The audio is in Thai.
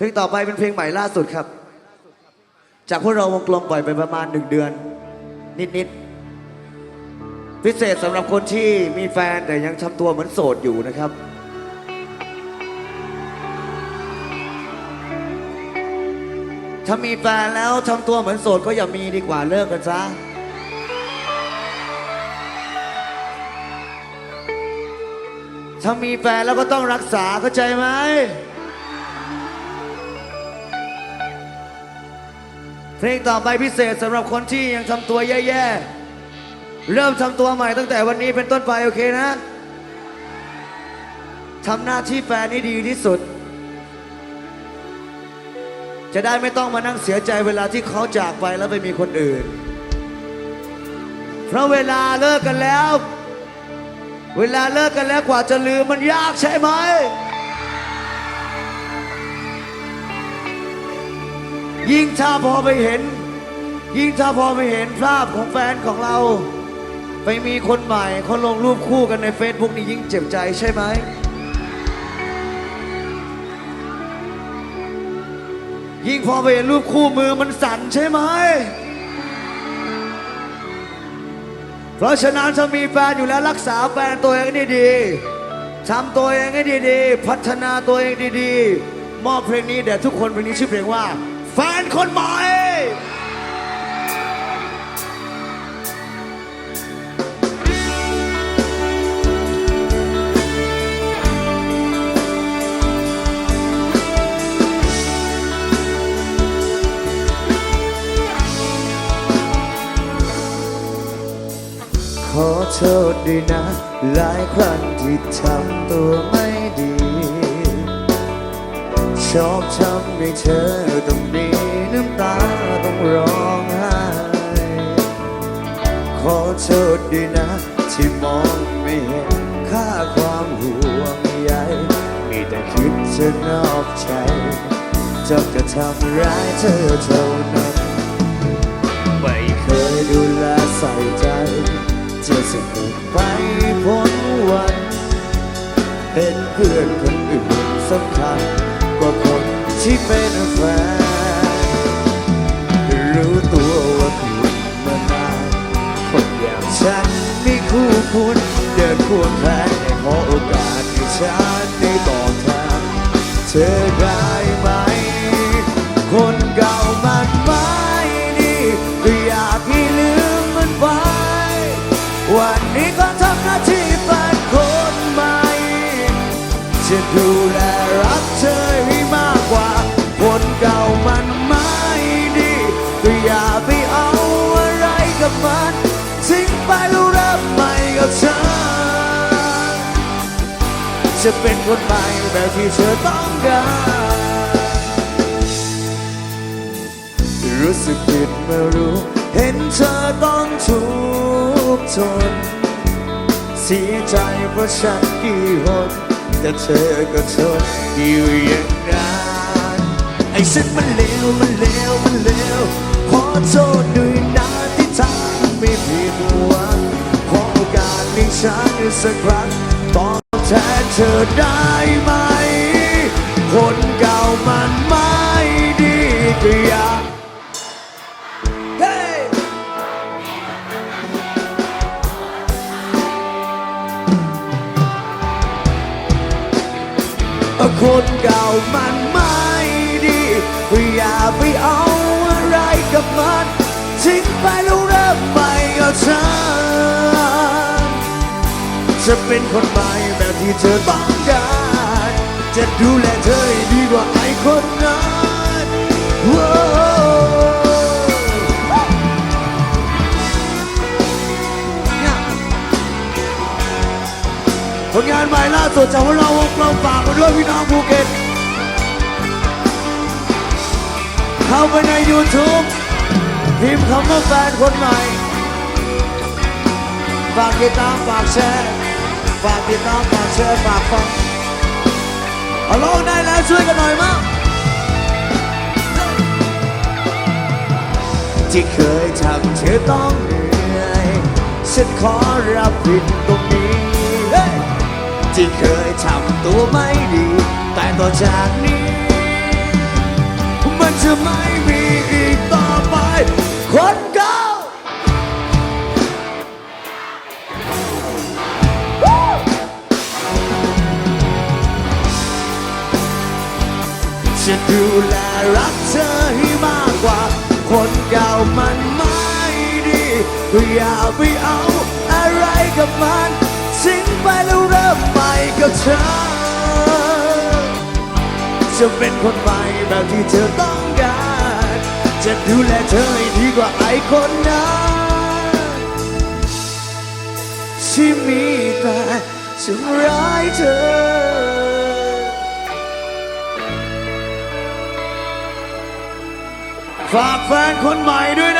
เพลงต่อไปเป็นเพลงใหม่ล่าสุดครับ จากพวกเราวงกลมปล่อยไปประมาณหนึ่งเดือน นิดๆพิเศษสำหรับคนที่มีแฟนแต่ยังทำตัวเหมือนโสดอยู่นะครับถ้ามีแฟนแล้วทำตัวเหมือนโสดก็อย่ามีดีกว่าเลิกกันซะถ้ามีแฟนแล้วก็ต้องรักษาเข้าใจไหม เพลงต่อไปพิเศษสำหรับคนที่ยังทำตัวแย่ๆ เริ่มทำตัวใหม่ตั้งแต่วันนี้เป็นต้นไปโอเคนะทำหน้าที่แฟนให้ดีที่สุด จะได้ไม่ต้องมานั่งเสียใจเวลาที่เขาจากไปแล้วไปมีคนอื่น เพราะเวลาเลิกกันแล้ว เวลาเลิกกันแล้วกว่าจะลืมมันยากใช่ไหม ยิ่งถ้าพอไปเห็น ยิ่งถ้าพอไปเห็นภาพของแฟนของเรา ไปมีคนใหม่เขาลงรูปคู่กันใน Facebook นี่ยิ่งเจ็บใจใช่ไหมยิ่งพอไปเห็นรูปคู่มือมันสั่นใช่ไหม เพราะฉะนั้นถ้ามีแฟนอยู่แล้วรักษาแฟนตัวเองให้ดีๆทำตัวเองให้ดีๆ พัฒนาตัวเองดีๆ มอบเพลงนี้แด่ทุกคนเพลงนี้ชื่อเพลงว่า แฟนคนใหม่ขอโทษด้วยนะ หลายครั้งที่ทำตัวไม่ ชอบทำให้เธอต้องดีน้ำตาต้องร้องไห้ขอโทษด้วยนะ ที่มองไม่เห็นค่าความห่วงใยมีแต่คิดจะนอกใจจนจะทำร้ายเธอเท่านั้นไม่เคยดูแลใส่ใจ จะสนุกไปพ้น คู่คุณเดินควงแขนให้ขอโอกาสให้ฉันได้ตอบแทนเธอได้ไหม คนเก่ามันไม่ดีก็อยากให้ลืมมันไป วันนี้ก็ทำหน้าที่เป็นคนใหม่จะดู จะเป็นคนใหม่แบบที่เธอต้องการ รู้สึกผิดเมื่อรู้ เห็นเธอต้องทุกข์ทนเสียใจเพราะฉันกี่หนแต่เธอก็ทนอยู่อย่างนั้นไอ้ฉันมันเลวมันเลวมันเลวขอโทษด้วยนะที่ทำไม่ผิดหวังขอโอกาสให้ฉันสักครั้งตอ แทนเธอได้ไหม คนเก่ามันไม่ดีก็อยากคนเก่ามันไม่ดีอย่าไปเอาอะไรกับมัน ทิ้งไปแล้วเริ่มใหม่กับฉัน จะเป็นคนใหม่แบบที่เธอต้องการ จะดูแลเธอให้ดีกว่าไอ้คนนั้นโอ้เนี่ยผลงานใหม่ล่าสุดจากพวกเราวงกลมฝากมาด้วยพี่น้องภูเก็ตเข้าไปใน YouTube พิมพ์คำว่าแฟนคนใหม่ฝากติดตามฝากแชร์ ฝากติดตามฝากแชร์ฝากฟังเอาลองได้แล้วช่วยกันหน่อยมั้งที่เคยทำเธอต้องเหนื่อยฉันขอรับผิดตรงนี้ที่เคยทำตัวไม่ดี แต่ต่อจากนี้ มันจะไม่มีอีกต่อ จะดูแลรักเธอให้มากกว่า คนเก่ามันไม่ดีก็อย่าไปเอาอะไรกับมันทิ้งไปแล้วเริ่มใหม่กับเธอ จะเป็นคนใหม่แบบที่เธอต้องการ จะดูแลเธอให้ดีกว่าไอ้คนนั้นที่มีแต่จะร้ายเธอ ฝากแฟนคนใหม่ด้วยนะ